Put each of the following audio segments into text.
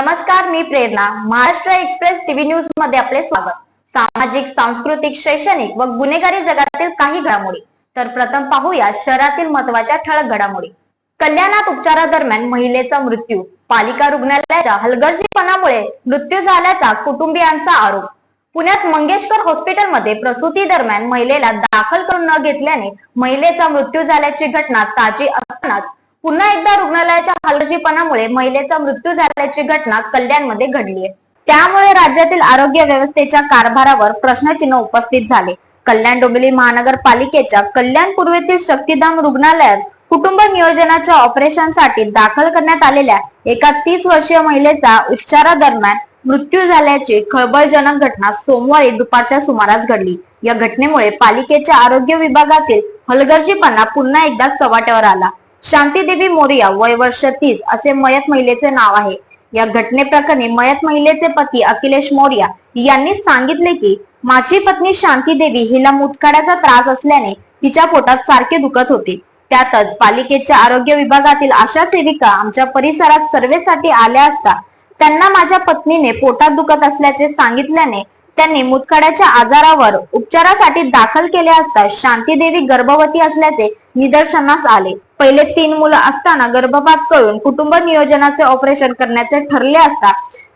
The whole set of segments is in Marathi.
नमस्कार मी प्रेरणा. महाराष्ट्र एक्सप्रेस टीव्ही न्यूजमध्ये आपले स्वागत. सामाजिक सांस्कृतिक शैक्षणिक व गुन्हेगारी जगातील काही घडामोडी. तर प्रथम पाहूया शहरातील महत्त्वाच्या ठळक घडामोडी. कल्याणात उपचारादरम्यान महिलेचा मृत्यू. पालिका रुग्णालयाच्या हलगर्जीपणामुळे मृत्यू झाल्याचा कुटुंबियांचा आरोप. पुण्यात मंगेशकर हॉस्पिटलमध्ये प्रसूती दरम्यान महिलेला दाखल करून न घेतल्याने महिलेचा मृत्यू झाल्याची घटना ताजी असतानाच पुन्हा एकदा रुग्णालयाच्या हलगर्जीपणामुळे महिलेचा मृत्यू झाल्याची घटना कल्याणमध्ये घडली आहे त्यामुळे राज्यातील आरोग्य व्यवस्थेच्या कारभारावर प्रश्नचिन्ह उपस्थित झाले. कल्याण डोंबिवली महानगरपालिकेच्या कल्याण पूर्वेतील शक्तीधाम रुग्णालयात कुटुंब नियोजनाच्या ऑपरेशनसाठी दाखल करण्यात आलेल्या एका तीस वर्षीय महिलेचा उपचारादरम्यान मृत्यू झाल्याची खळबळजनक घटना सोमवारी दुपारच्या सुमारास घडली. या घटनेमुळे पालिकेच्या आरोग्य विभागातील हलगर्जीपणा पुन्हा एकदा चव्हाट्यावर आला. शांतीदेवी मोरिया वय वर्ष तीस असे मयत महिलेचे नाव आहे. या घटनेप्रकरणी मयत महिलेचे पती अखिलेश मोरिया यांनी सांगितले की माझी पत्नी शांती देवी हिला मुतखड्याचा त्रास असल्याने तिच्या पोटात सारखे दुखत होते. त्यातच पालिकेच्या आरोग्य विभागातील आशा सेविका आमच्या परिसरात सर्वेसाठी आल्या असता त्यांना माझ्या पत्नीने पोटात दुखत असल्याचे सांगितल्याने त्यांनी मुतखड्याच्या आजारावर उपचारासाठी दाखल केले असता शांती देवी गर्भवती असल्याचे निदर्शनास आले. पहिले तीन मुलं असताना गर्भपात करून कुटुंब नियोजनाचे ऑपरेशन करण्याचे ठरले असता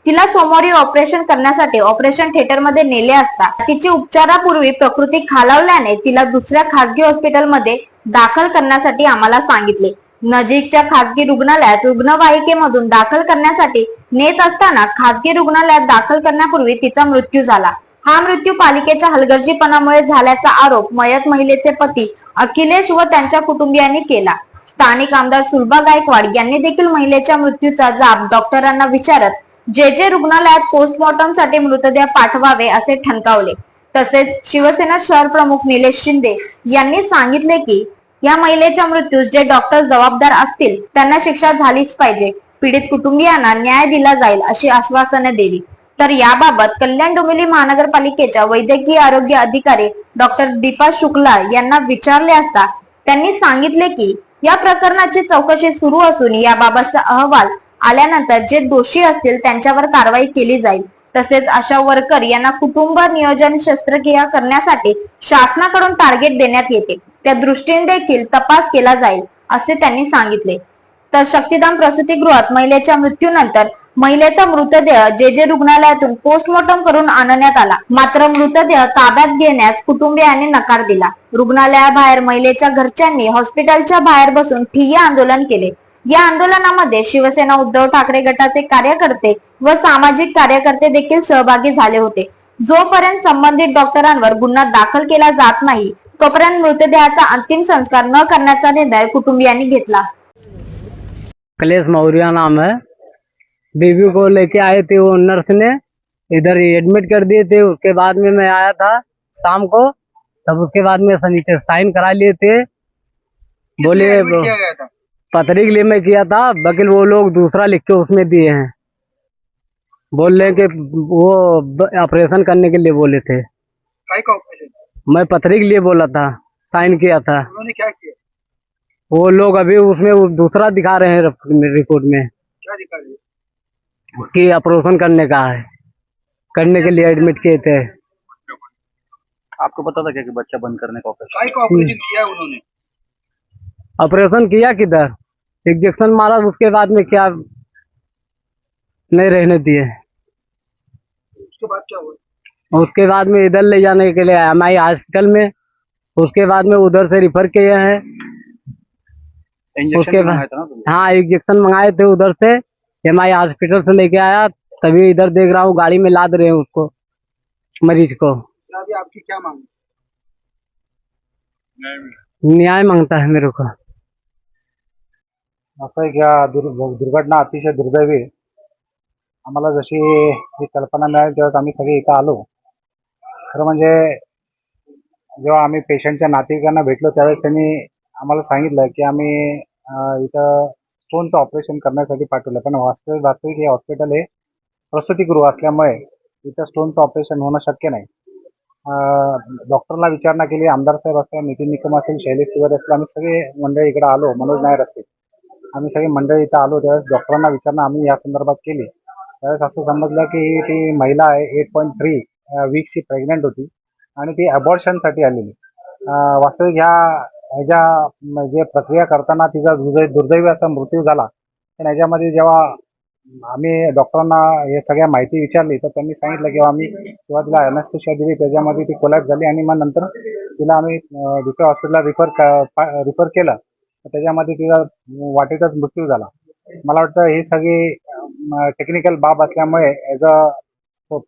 तिला सोमवारी ऑपरेशन करण्यासाठी ऑपरेशन थिएटरमध्ये नेले असता. तिची उपचारापूर्वी प्रकृती खालावल्याने तिला दुसऱ्या खासगी हॉस्पिटलमध्ये दाखल करण्यासाठी आम्हाला सांगितले. नजीकच्या खासगी रुग्णालयात रुग्णवाहिकेमधून दाखल करण्यासाठी नेत असताना खासगी रुग्णालयात दाखल करण्यापूर्वी तिचा मृत्यू झाला. हा मृत्यू पालिकेच्या हलगर्जीपणामुळे झाल्याचा आरोप मयत महिलेचे पती अखिलेश व त्यांच्या कुटुंबियांनी केला. स्थानिक आमदार सुलभा गायकवाड यांनी देखील महिलेच्या मृत्यूचा जाब डॉक्टरांना विचारत जे जे रुग्णालयात पोस्टमॉर्टमसाठी मृतदेह पाठवावे असे ठणकावले. तसेच शिवसेना शहर प्रमुख निलेश शिंदे यांनी सांगितले की या महिलेच्या मृत्यूस जे डॉक्टर जबाबदार असतील त्यांना शिक्षा झालीच पाहिजे. पीडित कुटुंबियांना न्याय दिला जाईल अशी आश्वासने दिली तर याबाबत कल्याण डोंबिवली महानगरपालिकेच्या वैद्यकीय आरोग्य अधिकारी डॉक्टर दीपा शुक्ला यांना विचारले असता त्यांनी सांगितले की या प्रकरणाची चौकशी सुरू असून याबाबतचा अहवाल आल्यानंतर जे दोषी असतील त्यांच्यावर कारवाई केली जाईल. तसेच अशा वर्कर यांना कुटुंब नियोजन शस्त्रक्रिया करण्यासाठी शासनाकडून टार्गेट देण्यात येते. त्या दृष्टीने देखील तपास केला जाईल असे त्यांनी सांगितले. तर शक्तिधाम प्रसूतीगृहात महिलेच्या मृत्यूनंतर महिलेचा मृतदेह जे जे रुग्णालयातून पोस्टमॉर्टम करून आणण्यात आला. मात्र मृतदेह ताब्यात घेण्यास कुटुंबियांनी नकार दिला. रुग्णालयाबाहेर महिलेच्या घरच्यांनी हॉस्पिटलच्या बाहेर बसून ठिय्या आंदोलन केले. या आंदोलनामध्ये शिवसेना उद्धव ठाकरे गटाचे कार्यकर्ते व सामाजिक कार्यकर्ते देखील सहभागी झाले होते. जोपर्यंत संबंधित डॉक्टरांवर गुन्हा दाखल केला जात नाही तोपर्यंत मृतदेहाचा अंतिम संस्कार न करण्याचा निर्णय कुटुंबियांनी घेतला. कलेश मौर्य नाम है। बेबी को लेके आए थे वो नर्स ने। इधर एडमिट कर दिए थे। उसके बाद में मैं आया था शाम को। तब उसके बाद में नीचे साइन करा लिए थे। बोले पथरी के लिए मैं किया था। वकील वो लोग दूसरा लिख के उसमें दिए हैं। बोल रहे कि वो ऑपरेशन करने के लिए बोले थे। मैं पथरी के लिए बोला था। साइन किया था। उन्होंने क्या किया? वो लोग अभी उसमें दूसरा दिखा रहे हैं रिपोर्ट में। क्या दिखा रही है? कि ऑपरेशन करने का है। करने के लिए एडमिट किए थे। आपको पता था क्या कि बच्चा बंद करने का ऑपरेशन काय है उन्होंने। ऑपरेशन किया किधर? इंजेक्शन मारा उसके बाद में क्या नहीं रहने दिए। उसके बाद क्या हुआ? उसके बाद में इधर ले जाने के लिए एम आई हॉस्पिटल में उसके बाद में उधर से रिफर किए हैं। उसके बाद- मंगाया था ना तुमने? हाँ इंजेक्शन मंगाए थे उधर से। एम आई हॉस्पिटल से लेके आया तभी इधर देख रहा हूँ गाड़ी में लाद रहे हैं उसको मरीज को तो अभी आपकी क्या मांग है? न्याय मांगता है मेरे को असं आहे की हा दुर् दुर्घटना अतिशय दुर्दैवी आहे. आम्हाला जशी ही कल्पना मिळाली तेव्हाच आम्ही सगळे इथं आलो खरं म्हणजे जेव्हा आम्ही पेशंटच्या नातेवाईकांना भेटलो त्यावेळेस त्यांनी आम्हाला सांगितलं की आम्ही अं, इथं स्टोनचं ऑपरेशन करण्यासाठी पाठवलं. पण वास्तविक वास्तविक हे हॉस्पिटल हे प्रसूतीगृह असल्यामुळे इथं स्टोनचं ऑपरेशन होणं शक्य नाही. डॉक्टरला विचारणा केली आमदार साहेब असतील नितीन निकम असेल शैलेश तिवारी असतील आम्ही सगळे मंडळी इकडे आलो मनोज नायर असतील. आम्ही सगळी मंडळी इथं आलो त्यावेळेस डॉक्टरांना विचारणा आम्ही या संदर्भात केली. त्यावेळेस असं समजलं की ती महिला आहे एट पॉईंट थ्री वीकची प्रेग्नंट होती आणि ती अबॉर्शनसाठी आलेली. वास्तविक ह्या ह्याच्या जे प्रक्रिया करताना तिचा दुर्दै दुर्दैवी असा मृत्यू झाला. पण ह्याच्यामध्ये जेव्हा आम्ही डॉक्टरांना हे सगळ्या माहिती विचारली तर त्यांनी सांगितलं की आम्ही किंवा तिला अनस्थिशिया दिली त्याच्यामध्ये ती कोलॅप झाली आणि मग नंतर तिला आम्ही दुसऱ्या हॉस्पिटलला रिफर रिफर केलं. तर त्याच्यामध्ये तिचा वाटेतच मृत्यू झाला. मला वाटतं ही सगळी टेक्निकल बाब असल्यामुळे ॲज अ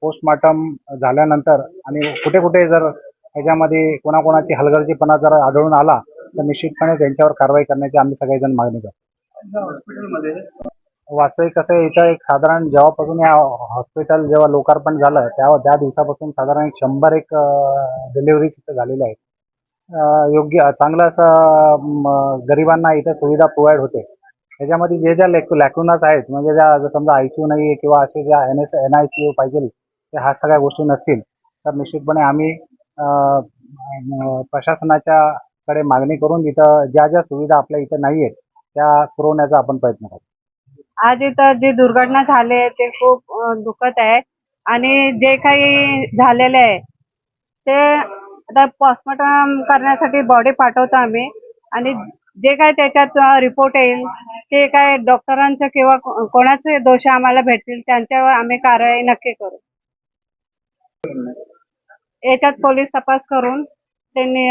पोस्टमॉर्टम झाल्यानंतर आणि कुठे कुठे जर ह्याच्यामध्ये कोणाकोणाची हलगर्जीपणा जर आढळून आला तर निश्चितपणे त्यांच्यावर कारवाई करण्याची आम्ही सगळेजण मागणी करतो. वास्तविक कसं आहे, इथं एक साधारण जेव्हापासून या हॉस्पिटल जेव्हा लोकार्पण झालं त्या त्या दिवसापासून साधारण एक शंभर एक डिलिव्हरीज इथं झालेल्या आहेत. योग्य चांगलं असं गरिबांना इथं सुविधा प्रोव्हाइड होते. त्याच्यामध्ये जे ज्या लेक लॅकुनास आहेत म्हणजे ज्या जर समजा आय सी यू नाही आहे किंवा असे ज्या N S N I C U पाहिजे त्या ह्या सगळ्या गोष्टी नसतील तर निश्चितपणे आम्ही प्रशासनाच्या कडे मागणी करून इथं ज्या ज्या सुविधा आपल्या इथं नाही आहेत त्या पुरवण्याचा आपण प्रयत्न करू आज इथं जी दुर्घटना झाली ते खूप दुखत आहे. आणि जे काही झालेलं आहे ते आता पोस्टमॉर्टम करण्यासाठी बॉडी पाठवतो आम्ही. आणि जे काय त्याच्यात रिपोर्ट येईल ते काय डॉक्टरांचं किंवा कोणाचे दोष आम्हाला भेटतील त्यांच्यावर आम्ही कारवाई नक्की करू. याच्यात पोलीस तपास करून त्यांनी